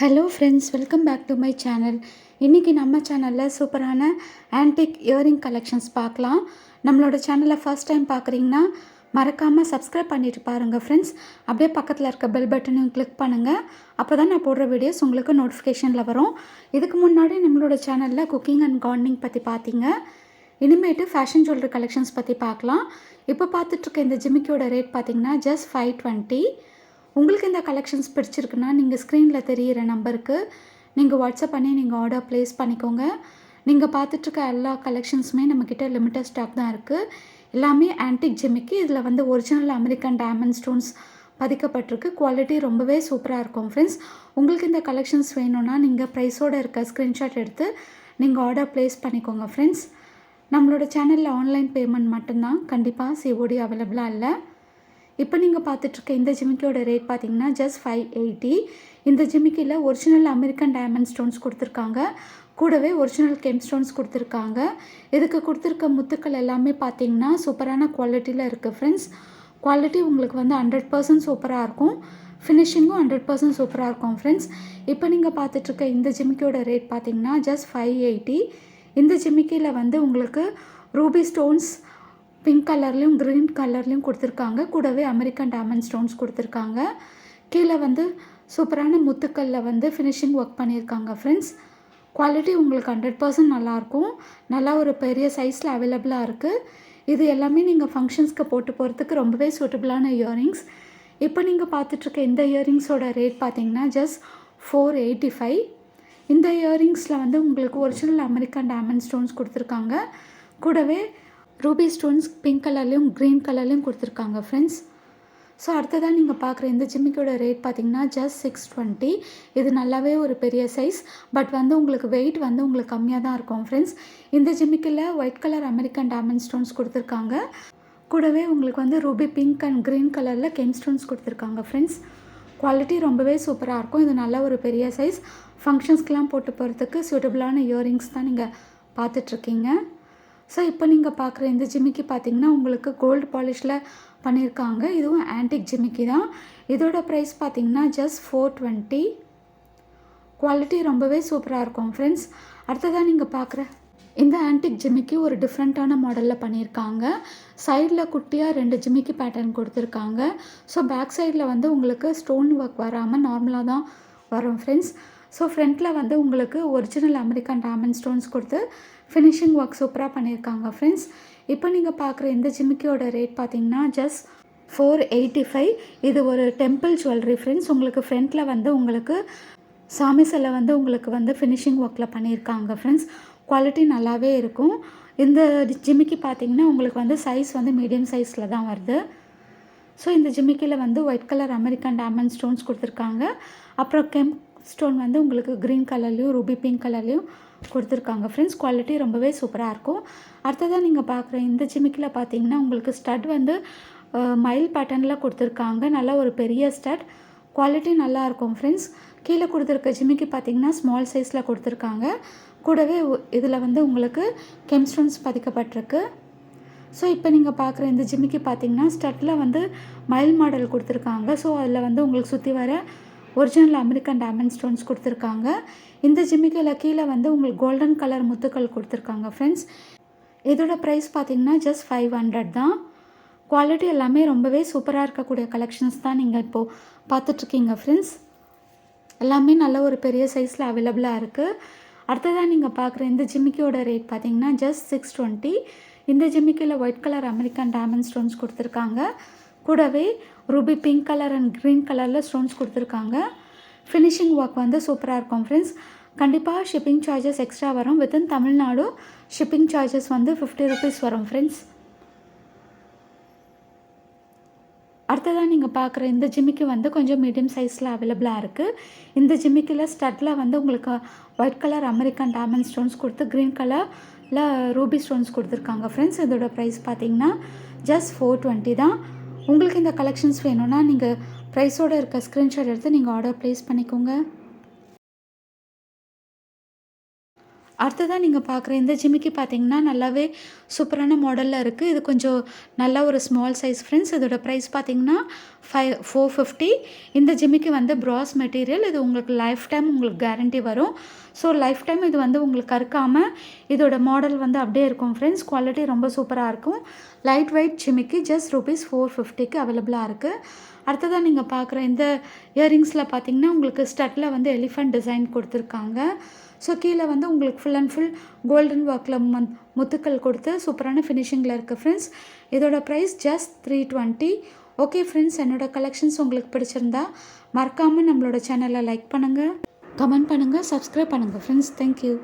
Hello friends welcome back to my channel இன்றைக்கி நம்ம சேனலில் சூப்பரான ஆன்டிக் இயரிங் கலெக்ஷன்ஸ் பார்க்கலாம். நம்மளோட சேனலை ஃபர்ஸ்ட் டைம் பார்க்குறீங்கன்னா மறக்காமல் சப்ஸ்கிரைப் பண்ணிட்டு பாருங்கள் ஃப்ரெண்ட்ஸ் அப்படியே பக்கத்தில் இருக்க பெல் பட்டனையும் கிளிக் பண்ணுங்கள் அப்போ தான் நான் போடுற வீடியோஸ் உங்களுக்கு நோட்டிஃபிகேஷனில் வரும். இதுக்கு முன்னாடி நம்மளோட சேனலில் குக்கிங் அண்ட் கார்டனிங் பற்றி பார்த்தீங்க. இனிமேட்டு ஃபேஷன் ஜுவல்லரி கலெக்ஷன்ஸ் பற்றி பார்க்கலாம். இப்போ பார்த்துட்ருக்க இந்த ஜிமிக்கியோட ரேட் பார்த்தீங்கன்னா ஜஸ்ட் ஃபைவ் டுவெண்ட்டி உங்களுக்கு இந்த கலெக்ஷன்ஸ் பிடிச்சிருக்குன்னா நீங்கள் ஸ்க்ரீனில் தெரிகிற நம்பருக்கு நீங்கள் வாட்ஸ்அப் பண்ணி நீங்கள் ஆர்டர் ப்ளேஸ் பண்ணிக்கோங்க. நீங்கள் பார்த்துட்ருக்க எல்லா கலெக்ஷன்ஸுமே நம்மக்கிட்ட லிமிட்டட் ஸ்டாக் தான் இருக்குது எல்லாமே ஆன்டிக் ஜெமிக்கு இதில் வந்து ஒரிஜினல் அமெரிக்கன் டைமண்ட் ஸ்டோன்ஸ் பதிக்கப்பட்டிருக்கு. குவாலிட்டி ரொம்பவே சூப்பராக இருக்கும் ஃப்ரெண்ட்ஸ் உங்களுக்கு இந்த கலெக்ஷன்ஸ் வேணும்னா நீங்கள் ப்ரைஸோடு இருக்க ஸ்க்ரீன்ஷாட் எடுத்து நீங்கள் ஆர்டர் ப்ளேஸ் பண்ணிக்கோங்க ஃப்ரெண்ட்ஸ் நம்மளோட சேனலில் ஆன்லைன் பேமெண்ட் மட்டும்தான். கண்டிப்பாக சிஓடி அவைலபிளாக இல்லை. இப்போ நீங்கள் பார்த்துட்ருக்க இந்த ஜிமிக்கியோட ரேட் பார்த்தீங்கன்னா ஜஸ்ட் ஃபைவ் எயிட்டி இந்த ஜிமிக்கியில் ஒரிஜினல் அமெரிக்கன் டைமண்ட் ஸ்டோன்ஸ் கொடுத்துருக்காங்க. கூடவே ஒரிஜினல் கெம் ஸ்டோன்ஸ் கொடுத்துருக்காங்க. இதுக்கு கொடுத்துருக்க முத்துக்கள் எல்லாமே பார்த்தீங்கன்னா சூப்பரான குவாலிட்டியில் இருக்குது ஃப்ரெண்ட்ஸ் குவாலிட்டி உங்களுக்கு வந்து ஹண்ட்ரட் பர்சன்ட் சூப்பராக இருக்கும். ஃபினிஷிங்கும் ஹண்ட்ரட் பர்சன்ட் சூப்பராக இருக்கும் ஃப்ரெண்ட்ஸ் இப்போ நீங்கள் பார்த்துட்ருக்க இந்த ஜிமிக்கியோட ரேட் பார்த்தீங்கன்னா ஜஸ்ட் ஃபைவ் எயிட்டி இந்த ஜிமிக்கியில் வந்து உங்களுக்கு ரூபி ஸ்டோன்ஸ் பிங்க் கலர்லேயும் க்ரீன் கலர்லேயும் கொடுத்துருக்காங்க. கூடவே அமெரிக்கன் டைமண்ட் ஸ்டோன்ஸ் கொடுத்துருக்காங்க. கீழே வந்து சூப்பரான முத்துக்களில் வந்து ஃபினிஷிங் ஒர்க் பண்ணியிருக்காங்க ஃப்ரெண்ட்ஸ் குவாலிட்டி உங்களுக்கு ஹண்ட்ரட் பர்சன்ட் நல்லாயிருக்கும். நல்லா ஒரு பெரிய சைஸில் அவைலபிளாக இருக்குது இது எல்லாமே நீங்கள் ஃபங்க்ஷன்ஸ்க்கு போட்டு போகிறதுக்கு ரொம்பவே சூட்டபிளான இயரிங்ஸ் இப்போ நீங்கள் பார்த்துட்ருக்க இந்த இயரிங்ஸோட ரேட் பார்த்தீங்கன்னா ஜஸ்ட் ஃபோர் எயிட்டி ஃபைவ் இந்த இயரிங்ஸில் வந்து உங்களுக்கு ஒரிஜினல் அமெரிக்கன் டைமண்ட் ஸ்டோன்ஸ் கொடுத்துருக்காங்க. கூடவே ரூபி ஸ்டோன்ஸ் பிங்க் கலர்லேயும் க்ரீன் கலர்லேயும் கொடுத்துருக்காங்க ஃப்ரெண்ட்ஸ் ஸோ அடுத்ததாக நீங்கள் பார்க்குற இந்த ஜிம்மிக்கோட ரேட் பார்த்தீங்கன்னா ஜஸ்ட் சிக்ஸ் டுவெண்ட்டி இது நல்லாவே ஒரு பெரிய சைஸ் பட் வந்து உங்களுக்கு வெயிட் வந்து உங்களுக்கு கம்மியாக தான் இருக்கும் ஃப்ரெண்ட்ஸ் இந்த ஜிம்மிக்கில் white colour American diamond stones கொடுத்துருக்காங்க. கூடவே உங்களுக்கு வந்து ரூபி பிங்க் அண்ட் க்ரீன் கலரில் கெம் ஸ்டோன்ஸ் கொடுத்துருக்காங்க ஃப்ரெண்ட்ஸ் குவாலிட்டி ரொம்பவே சூப்பராக இருக்கும். இது நல்ல ஒரு பெரிய சைஸ் ஃபங்க்ஷன்ஸ்க்கெலாம் போட்டு போகிறதுக்கு சூட்டபிளான இயரிங்ஸ் தான் நீங்கள் பார்த்துட்ருக்கீங்க ஸோ இப்போ நீங்கள் பார்க்குற இந்த ஜிமிக்கி பார்த்தீங்கன்னா உங்களுக்கு கோல்டு பாலிஷில் பண்ணியிருக்காங்க இதுவும் ஆன்டிக் ஜிமிக்கி தான். இதோட ப்ரைஸ் பார்த்தீங்கன்னா ஜஸ்ட் ஃபோர் டுவெண்ட்டி குவாலிட்டி ரொம்பவே சூப்பராக இருக்கும் ஃப்ரெண்ட்ஸ் அடுத்ததாக நீங்கள் பார்க்குற இந்த ஆன்டிக் ஜிமிக்கி ஒரு டிஃப்ரெண்ட்டான மாடலில் பண்ணியிருக்காங்க சைடில் குட்டியாக ரெண்டு ஜிமிக்கி பேட்டர்ன் கொடுத்துருக்காங்க. ஸோ பேக் சைடில் வந்து உங்களுக்கு ஸ்டோன் ஒர்க் வராமல் நார்மலாக தான் வரும் ஃப்ரெண்ட்ஸ் ஸோ ஃப்ரண்ட்டில் வந்து உங்களுக்கு ஒரிஜினல் அமெரிக்கன் டைமண்ட் ஸ்டோன்ஸ் கொடுத்து ஃபினிஷிங் ஒர்க் சூப்பராக பண்ணியிருக்காங்க ஃப்ரெண்ட்ஸ் இப்போ நீங்கள் பார்க்குற இந்த ஜிமிக்கியோட ரேட் பார்த்தீங்கன்னா ஜஸ்ட் ஃபோர் எயிட்டி ஃபைவ் இது ஒரு டெம்பிள் ஜுவல்லரி ஃப்ரெண்ட்ஸ் உங்களுக்கு ஃப்ரண்ட்டில் வந்து உங்களுக்கு சாமி சிலை வந்து உங்களுக்கு வந்து ஃபினிஷிங் ஒர்க்கில் பண்ணியிருக்காங்க ஃப்ரெண்ட்ஸ் குவாலிட்டி நல்லாவே இருக்கும். இந்த ஜிமிக்கி பார்த்தீங்கன்னா உங்களுக்கு வந்து சைஸ் வந்து மீடியம் சைஸில் தான் வருது. ஸோ இந்த ஜிமிக்கியில் வந்து white colour American diamond stones கொடுத்துருக்காங்க. அப்புறம் கெம் ஸ்டோன் வந்து உங்களுக்கு க்ரீன் கலர்லேயும் ரூபி பிங்க் கலர்லேயும் கொடுத்துருக்காங்க. ஃப்ரெண்ட்ஸ் குவாலிட்டி ரொம்பவே சூப்பராக இருக்கும். அடுத்ததாக நீங்கள் பார்க்குற இந்த ஜிமிக்கில் பார்த்தீங்கன்னா உங்களுக்கு ஸ்டட் வந்து மயில் பேட்டர்னில் கொடுத்துருக்காங்க. நல்லா ஒரு பெரிய ஸ்டட் குவாலிட்டி நல்லாயிருக்கும் ஃப்ரெண்ட்ஸ் கீழே கொடுத்துருக்க ஜிமிக்கு பார்த்தீங்கன்னா ஸ்மால் சைஸில் கொடுத்துருக்காங்க. கூடவே இதில் வந்து உங்களுக்கு கெம்ஸ்டோன்ஸ் பதிக்கப்பட்டிருக்கு. ஸோ இப்போ நீங்கள் பார்க்குற இந்த ஜிமிக்கு பார்த்தீங்கன்னா ஸ்டட்டில் வந்து மயில் மாடல் கொடுத்துருக்காங்க. ஸோ அதில் வந்து உங்களுக்கு சுற்றி வர ஒரிஜினல் அமெரிக்கன் டைமண்ட் ஸ்டோன்ஸ் கொடுத்துருக்காங்க. இந்த ஜிமிக்கில் கீழே வந்து உங்களுக்கு கோல்டன் கலர் முத்துக்கள் கொடுத்துருக்காங்க ஃப்ரெண்ட்ஸ் இதோட ப்ரைஸ் பார்த்தீங்கன்னா ஜஸ்ட் ஃபைவ் ஹண்ட்ரட் தான். குவாலிட்டி எல்லாமே ரொம்பவே சூப்பராக இருக்கக்கூடிய கலெக்ஷன்ஸ் தான் நீங்கள் இப்போது பார்த்துட்ருக்கீங்க ஃப்ரெண்ட்ஸ் எல்லாமே நல்ல ஒரு பெரிய சைஸில் அவைலபிளாக இருக்குது அடுத்ததாக நீங்கள் பார்க்குற இந்த ஜிமிக்கியோட ரேட் பார்த்தீங்கன்னா ஜஸ்ட் சிக்ஸ் டுவெண்ட்டி இந்த ஜிமிக்கியில் white colour American diamond stones கொடுத்துருக்காங்க. கூடவே ruby pink colour and green கலரில் ஸ்டோன்ஸ் கொடுத்துருக்காங்க. ஃபினிஷிங் ஒர்க் வந்து சூப்பராக இருக்கும் ஃப்ரெண்ட்ஸ் கண்டிப்பாக ஷிப்பிங் சார்ஜஸ் எக்ஸ்ட்ரா வரும். வித்தின் தமிழ்நாடு ஷிப்பிங் சார்ஜஸ் வந்து ஃபிஃப்டி ருபீஸ் வரும் ஃப்ரெண்ட்ஸ் அடுத்ததாக நீங்கள் பார்க்குற இந்த ஜிம்மிக்கு வந்து கொஞ்சம் மீடியம் சைஸில் அவைலபிளாக இருக்குது இந்த ஜிம்மிக்கில் ஸ்டட்டில் வந்து உங்களுக்கு white colour American diamond stones கொடுத்து க்ரீன் கலரில் ரூபி ஸ்டோன்ஸ் கொடுத்துருக்காங்க ஃப்ரெண்ட்ஸ் இதோட ப்ரைஸ் பார்த்தீங்கன்னா ஜஸ்ட் ஃபோர் டுவெண்ட்டி தான். உங்களுக்கு இந்த கலெக்ஷன்ஸ் வேணும்னா நீங்கள் ப்ரைஸோடு இருக்க ஸ்க்ரீன்ஷாட் எடுத்து நீங்கள் ஆர்டர் ப்ளேஸ் பண்ணிக்கோங்க. அடுத்ததாக நீங்கள் பார்க்குற இந்த ஜிமிக்கி பார்த்தீங்கன்னா நல்லாவே சூப்பரான மாடலில் இருக்குது இது கொஞ்சம் நல்ல ஒரு ஸ்மால் சைஸ் ஃப்ரெண்ட்ஸ் இதோட ப்ரைஸ் பார்த்தீங்கன்னா ஃபைவ் ஃபோர் ஃபிஃப்டி இந்த ஜிமிக்கி வந்து ப்ராஸ் மெட்டீரியல் இது உங்களுக்கு லைஃப் டைம் உங்களுக்கு கேரண்டி வரும். ஸோ லைஃப் டைம் இது வந்து உங்களுக்கு கற்காமல் இதோட மாடல் வந்து அப்படியே இருக்கும் ஃப்ரெண்ட்ஸ் குவாலிட்டி ரொம்ப சூப்பராக இருக்கும். லைட் வெயிட் ஜிமிக்கி ஜஸ்ட் ருபீஸ் ஃபோர் ஃபிஃப்டிக்கு அவைலபிளாக இருக்குது அடுத்ததாக நீங்கள் பார்க்குற இந்த இயரிங்ஸில் பார்த்தீங்கன்னா உங்களுக்கு ஸ்டட்டில் வந்து எலிஃபண்ட் டிசைன் கொடுத்துருக்காங்க. ஸோ கீழே வந்து உங்களுக்கு ஃபுல் அண்ட் ஃபுல் கோல்டன் ஒர்க்கில் மந் முத்துக்கள் கொடுத்து சூப்பரான ஃபினிஷிங்கில் இருக்குது ஃப்ரெண்ட்ஸ் இதோட price just three twenty okay friends என்னோடய கலெக்ஷன்ஸ் உங்களுக்கு பிடிச்சிருந்தா மறக்காமல் நம்மளோட சேனலை லைக் பண்ணுங்கள் கமெண்ட் பண்ணுங்கள் சப்ஸ்கிரைப் பண்ணுங்கள் ஃப்ரெண்ட்ஸ் தேங்க்யூ